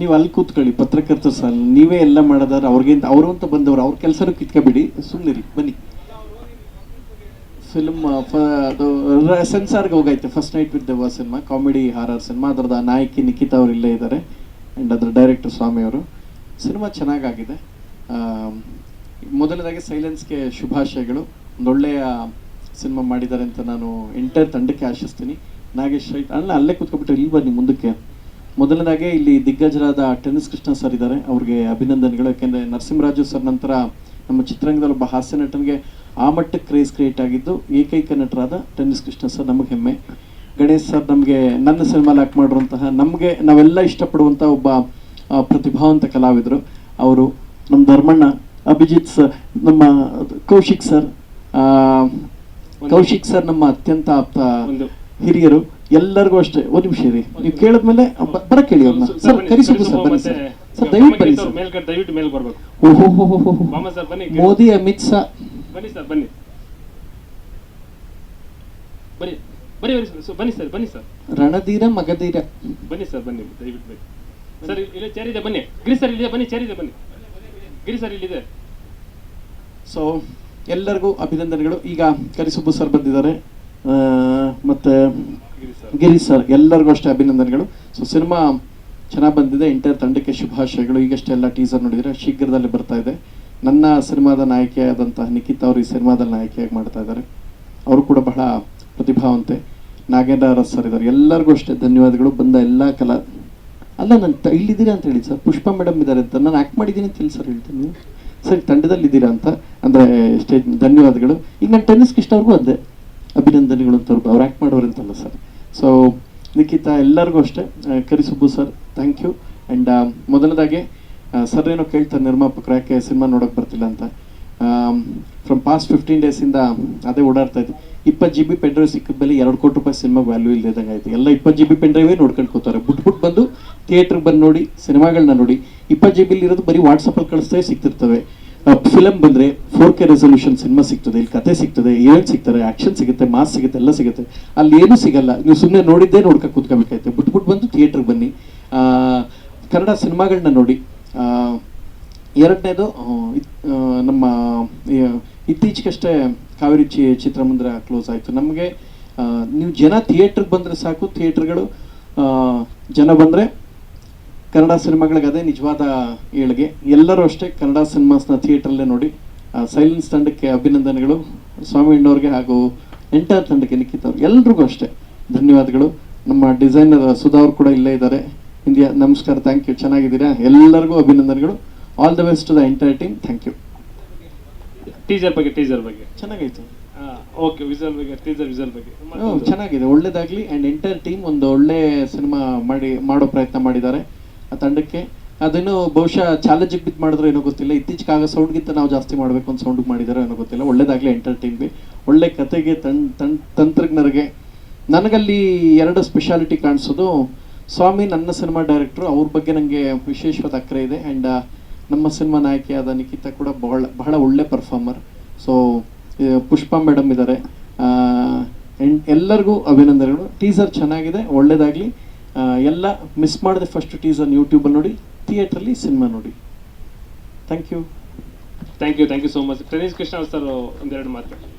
ನೀವು ಅಲ್ಲಿ ಕೂತ್ಕೊಳ್ಳಿ ಪತ್ರಕರ್ತ ಸರ್ ನೀವೇ ಎಲ್ಲ ಮಾಡೋದಾರ ಅವ್ರಿಗಿಂತ ಅವರು ಅಂತ ಬಂದವರು, ಅವ್ರ ಕೆಲಸನೂ ಕಿತ್ಕೊಬಿಡಿ. ಸುಮ್ಮನಿರಿ ಬನ್ನಿ. ಫಿಲ್ಮ್ ಅದು ಸೆನ್ಸಾರ್ಗೆ ಹೋಗೈತೆ first night with Deva cinema, comedy, horror cinema. ಅದರದ ನಾಯಕಿ ನಿಖಿತಾ ಅವರು ಇಲ್ಲೇ ಇದ್ದಾರೆ. ಆ್ಯಂಡ್ ಅದರ ಡೈರೆಕ್ಟರ್ ಸ್ವಾಮಿ ಅವರು. ಸಿನಿಮಾ ಚೆನ್ನಾಗಾಗಿದೆ. ಮೊದಲನೇದಾಗಿ ಸೈಲೆನ್ಸ್ಗೆ ಶುಭಾಶಯಗಳು. ಒಂದೊಳ್ಳೆಯ ಸಿನಿಮಾ ಮಾಡಿದ್ದಾರೆ ಅಂತ ನಾನು ಎಂಟೈರ್ ತಂಡಕ್ಕೆ ಆಶಿಸ್ತೀನಿ. ನಾಗೇಶ್ ಅಲ್ಲ, ಅಲ್ಲೇ ಕೂತ್ಕೊಬಿಟ್ರೆ ಇಲ್ಲಿ ಬನ್ನಿ ಮುಂದಕ್ಕೆ? ಮೊದಲನೇದಾಗಿ ಇಲ್ಲಿ ದಿಗ್ಗಜರಾದ ಟೆನ್ನಿಸ್ ಕೃಷ್ಣ ಸರ್ ಇದ್ದಾರೆ. ಅವ್ರಿಗೆ ಅಭಿನಂದನೆಗಳು. ಯಾಕೆಂದರೆ ನರಸಿಂಹರಾಜು ಸರ್ ನಂತರ ನಮ್ಮ ಚಿತ್ರರಂಗದಲ್ಲಿ ಒಬ್ಬ ಹಾಸ್ಯ ನಟನಿಗೆ ಆ ಮಟ್ಟಕ್ಕೆ ಕ್ರೇಜ್ ಕ್ರಿಯೇಟ್ ಆಗಿದ್ದು ಏಕೈಕ ನಟರಾದ ಟೆನ್ನಿಸ್ ಕೃಷ್ಣ ಸರ್ ನಮಗೆ ಹೆಮ್ಮೆ. ಗಣೇಶ್ ಸರ್ ನಮಗೆ ನನ್ನ ಸಿನಿಮಾ ಆಕ್ಟ್ ಮಾಡಿರುವಂತಹ ನಮಗೆ ನಾವೆಲ್ಲ ಇಷ್ಟಪಡುವಂಥ ಒಬ್ಬ ಪ್ರತಿಭಾವಂತ ಕಲಾವಿದರು. ಅವರು ನಮ್ಮ ಧರ್ಮಣ್ಣ ಅಭಿಜಿತ್ ಸರ್ ನಮ್ಮ ಕೌಶಿಕ್ ಸರ್ ಆ, ಕೌಶಿಕ್ ಸರ್ ನಮ್ಮ ಅತ್ಯಂತ ಆಪ್ತ ಹಿರಿಯರು. ಎಲ್ಲರಿಗೂ ಅಷ್ಟೇ. ಒಂದು ನಿಮಿಷ ಇರಿ. ನೀವು ಕೇಳಿದ್ಮೇಲೆ ಬರ ಕೇಳಿ ಅವ್ರನ್ನ. ಸರ್, ಸರ್ ಬನ್ನಿ, ಕರಿ ಸುಬ್ಬು ಕರಿ ಸರ್ ಬನ್ನಿ ಸರ್. ಸರ್ ದಯವಿಟ್ಟು ಬನ್ನಿ ಸರ್. ಮೇಲ್ಗಡೆ ದಯವಿಟ್ಟು ಮೇಲ್ ಬರ್ಬೇಕು. ಓಹೋ ಬಾಮ ಸರ್ ಬನ್ನಿ. ಮೋದಿ ಅಮಿತ್ ಶಾ ಬನ್ನಿ ಸರ್ ಬನ್ನಿ. ಬನ್ನಿ. ಬನ್ನಿ ಸರ್ ಬನ್ನಿ ಸರ್ ಬನ್ನಿ ಸರ್. ರಣಧೀರ ಮಗಧೀರ. ಬನ್ನಿ ಸರ್ ಬನ್ನಿ ದಯವಿಟ್ಟು ಬನ್ನಿ. ಸರ್ ಇಲ್ಲಿ ಚೇರ್ ಇದೆ ಬನ್ನಿ. ಗಿರಿ ಸರ್ ಇಲ್ಲಿದೆ ಬನ್ನಿ ಚೇರ್ ಇದೆ ಬನ್ನಿ. ಗಿರಿ ಸರ್ ಇಲ್ಲಿದೆ. ಸೊ ಎಲ್ಲರಿಗೂ ಅಭಿನಂದನೆಗಳು. ಈಗ ಕರಿಸುಬ್ಬು ಸರ್ ಬಂದಿದ್ದಾರೆ. ಮತ್ತೆ ಗಿರಿ ಸರ್. ಸರ್, ಎಲ್ಲರಿಗೂ ಅಷ್ಟೇ ಅಭಿನಂದನೆಗಳು. ಸೊ ಸಿನಿಮಾ ಚೆನ್ನಾಗಿ ಬಂದಿದೆ. ಇಂಟರ್ ತಂಡಕ್ಕೆ ಶುಭಾಶಯಗಳು. ಈಗಷ್ಟೇ ಎಲ್ಲ ಟೀಸರ್ ನೋಡಿದರೆ ಶೀಘ್ರದಲ್ಲಿ ಬರ್ತಾ ಇದೆ. ನನ್ನ ಸಿನಿಮಾದ ನಾಯಕಿಯಾದಂತಹ ನಿಖಿತ್ ಅವರು ಈ ಸಿನಿಮಾದಲ್ಲಿ ನಾಯಕಿಯಾಗಿ ಮಾಡ್ತಾ ಇದ್ದಾರೆ. ಅವರು ಕೂಡ ಬಹಳ ಪ್ರತಿಭಾವಂತೆ ನಾಗೇಂದ್ರ ಅರಸ್ ಸರ್ ಇದ್ದಾರೆ. ಎಲ್ಲರಿಗೂ ಅಷ್ಟೇ ಧನ್ಯವಾದಗಳು. ಬಂದ ಎಲ್ಲ ಕಲಾ ಅಲ್ಲ, ನಾನು ತ- ಇಲ್ಲಿದ್ದೀರಾ ಅಂತ ಹೇಳಿ ಸರ್. ಪುಷ್ಪ ಮೇಡಮ್ ಇದ್ದಾರೆ ಅಂತ. ನಾನು ಆ್ಯಕ್ಟ್ ಮಾಡಿದ್ದೀನಿ ಅಂತ ಸರ್ ಹೇಳ್ತೀನಿ ನೀವು. ಸರಿ, ತಂಡದಲ್ಲಿದ್ದೀರಾ ಅಂತ. ಅಂದರೆ ಸ್ಟೇಜ್ ಧನ್ಯವಾದಗಳು. ಈಗ ನಾನು ಟೆನ್ನಿಸ್ ಇಷ್ಟ ಅವ್ರಿಗೂ ಅದೇ. ಅಭಿನಂದನೆಗಳು ಅಂತ ಅವ್ರು ಅವ್ರು ಆ್ಯಕ್ಟ್ ಮಾಡೋರು ಅಂತಲ್ಲ ಸರ್. ಸೊ ನಿಖಿತಾ ಎಲ್ಲರಿಗೂ ಅಷ್ಟೇ Karisubbu sir thank you and ಮೊದಲದಾಗೆ sir ಏನೋ ಕೇಳ್ತಾರೆ ನಿರ್ಮಾಪಕರು, ಯಾಕೆ ಸಿನಿಮಾ ನೋಡೋಕೆ ಬರ್ತಿಲ್ಲ ಅಂತ. ಫ್ರಮ್ ಪಾಸ್ಟ್ ಫಿಫ್ಟೀನ್ ಡೇಸಿಂದ ಅದೇ ಓಡಾಡ್ತಾ ಇದ್ದೆ. ಇಪ್ಪತ್ತು ಜಿ ಬಿ ಪೆನ್ ಡ್ರೈವ್ ಸಿಕ್ಕಿದ ಮೇಲೆ ಎರಡು ಕೋಟಿ ರೂಪಾಯಿ ಸಿನಿಮಾ ವ್ಯಾಲ್ಯೂ ಇಲ್ಲದಂಗೆ ಆಯ್ತು. ಎಲ್ಲ ಇಪ್ಪತ್ತು ಜಿ ಬಿ ಪೆನ್ ಡ್ರೈವೇ ನೋಡ್ಕೊಂಡು ಕೂತಾರೆ. ಬುಟ್ ಬಿಟ್ಟು ಬಂದು ಥಿಯೇಟ್ರಿಗೆ ಬಂದು ನೋಡಿ ಸಿನಿಮಾಗಳನ್ನ ನೋಡಿ, ಇಪ್ಪತ್ತು ಜಿ ಬಿಲಿ ಇರೋದು ಬರೀ ವಾಟ್ಸಪ್ಪಲ್ಲಿ ಕಳಿಸ್ತೇ ಸಿಗ್ತಿರ್ತವೆ. ಫಿಲಮ್ ಬಂದರೆ ಫೋರ್ ಕೆ ರೆಸೊಲ್ಯೂಷನ್ ಸಿನಿಮಾ ಸಿಗ್ತದೆ, ಇಲ್ಲಿ ಕತೆ ಸಿಗ್ತದೆ ಈವೆಂಟ್ ಸಿಗ್ತಾರೆ ಆಕ್ಷನ್ ಸಿಗುತ್ತೆ ಮಾಸ್ ಸಿಗುತ್ತೆ, ಎಲ್ಲ ಸಿಗುತ್ತೆ. ಅಲ್ಲಿ ಏನೂ ಸಿಗಲ್ಲ. ನೀವು ಸುಮ್ಮನೆ ನೋಡಿದ್ದೇ ನೋಡ್ಕೊ ಕೂತ್ಕೋಬೇಕಾಯ್ತು. ಬಿಟ್ಬಿಟ್ಟು ಬಿಟ್ಟು ಬಂದು ಥಿಯೇಟ್ರಿಗೆ ಬನ್ನಿ. ಕನ್ನಡ ಸಿನಿಮಾಗಳನ್ನ ನೋಡಿ. ಎರಡನೇದು ನಮ್ಮ ಇತ್ತೀಚೆಗಷ್ಟೇ ಕಾವೇರಿ ಚಿ ಚಿತ್ರಮಂದಿರ ಕ್ಲೋಸ್ ಆಯಿತು. ನಮಗೆ ನೀವು ಜನ ಥಿಯೇಟ್ರಿಗೆ ಬಂದರೆ ಸಾಕು ಥಿಯೇಟ್ರ್ಗಳು ಜನ ಬಂದರೆ ಕನ್ನಡ ಸಿನಿಮಾಗಳಿಗೆ ಅದೇ ನಿಜವಾದ ಏಳಿಗೆ. ಎಲ್ಲರೂ ಅಷ್ಟೇ ಕನ್ನಡ ಸಿನಿಮಾಸ್ನ ಥಿಯೇಟ್ರಲ್ಲೇ ನೋಡಿ. ಸೈಲೆನ್ಸ್ ತಂಡಕ್ಕೆ ಅಭಿನಂದನೆಗಳು. ಸ್ವಾಮಿ ಅಣ್ಣವ್ರಿಗೆ ಹಾಗೂ ಎಂಟರ್ ತಂಡಕ್ಕೆ ನಿಖಿತ್ ಅವ್ರಿಗೆ ಎಲ್ರಿಗೂ ಅಷ್ಟೇ ಧನ್ಯವಾದಗಳು. ನಮ್ಮ ಡಿಸೈನರ್ ಸುಧಾ ಅವರು ಕೂಡ ಇಲ್ಲೇ ಇದ್ದಾರೆ. ಇಂಡಿಯಾ ನಮಸ್ಕಾರ. Thank you. ಚೆನ್ನಾಗಿದ್ದೀರಾ? ಎಲ್ಲರಿಗೂ ಅಭಿನಂದನೆಗಳು. All the best to the entire team. Thank you. Teaser ಬಗ್ಗೆ ಟೀಸರ್ ಬಗ್ಗೆ. ಚೆನ್ನಾಗಾಯ್ತು. ಓಕೆ. ವಿಸಲ್ ಬಗ್ಗೆ ಟೀಸರ್ ವಿಸಲ್ ಬಗ್ಗೆ. ಚೆನ್ನಾಗಿದೆ. ಒಳ್ಳೇದಾಗ್ಲಿ. ಆ್ಯಂಡ್ ಎಂಟೈರ್ ಟೀಮ್ ಒಂದು ಒಳ್ಳೆ ಸಿನಿಮಾ ಮಾಡಿ ಮಾಡೋ ಪ್ರಯತ್ನ ಮಾಡಿದ್ದಾರೆ. ಆ ತಂಡಕ್ಕೆ. ಅದೇನು ಬಹುಶಃ ಚಾಲೆಂಜಿಗೆ ಬಿದ್ದು ಮಾಡಿದ್ರೆ ಏನೋ ಗೊತ್ತಿಲ್ಲ. ಇತ್ತೀಚೆಗೆ ಆಗ ಸೌಂಡ್ಗಿಂತ ನಾವು ಜಾಸ್ತಿ ಮಾಡಬೇಕು ಅಂತ ಸೌಂಡ್ ಮಾಡಿದಾರೋ ಏನೋ ಗೊತ್ತಿಲ್ಲ. ಒಳ್ಳೇದಾಗ್ಲಿ ಟೀಮ್ಗೆ ಒಳ್ಳೆ ಕತೆಗೆ ತನ್ ತನ್, ತಂತ್ರಜ್ಞರಿಗೆ. ನನಗಲ್ಲಿ ಎರಡು ಸ್ಪೆಷಾಲಿಟಿ ಕಾಣಿಸೋದು. ಸ್ವಾಮಿ ನನ್ನ ಸಿನಿಮಾ ಡೈರೆಕ್ಟ್ರು ಅವ್ರ ಬಗ್ಗೆ ನನಗೆ ವಿಶೇಷವಾದ ಅಕ್ಕರೆ ಇದೆ. ಆ್ಯಂಡ್ ನಮ್ಮ ಸಿನಿಮಾ ನಾಯಕಿಯಾದ ನಿಖಿತಾ ಕೂಡ ಬಹಳ ಬಹಳ ಒಳ್ಳೆ ಪರ್ಫಾರ್ಮರ್ ಸೊ ಪುಷ್ಪಾ ಮೇಡಮ್ ಇದ್ದಾರೆ ಎಲ್ಲರಿಗೂ ಅಭಿನಂದನೆಗಳು. ಟೀಸರ್ ಚೆನ್ನಾಗಿದೆ, ಒಳ್ಳೇದಾಗಲಿ. ಎಲ್ಲ ಮಿಸ್ ಮಾಡಿದೆ ಫಸ್ಟ್ ಟೀಸರ್ ಯೂಟ್ಯೂಬಲ್ಲಿ ನೋಡಿ ಥಿಯೇಟ್ರಲ್ಲಿ ಸಿನಿಮಾ ನೋಡಿ. Thank you thank you thank you so much Tennis Krishna sir ಒಂದೆರಡು ಮಾತು.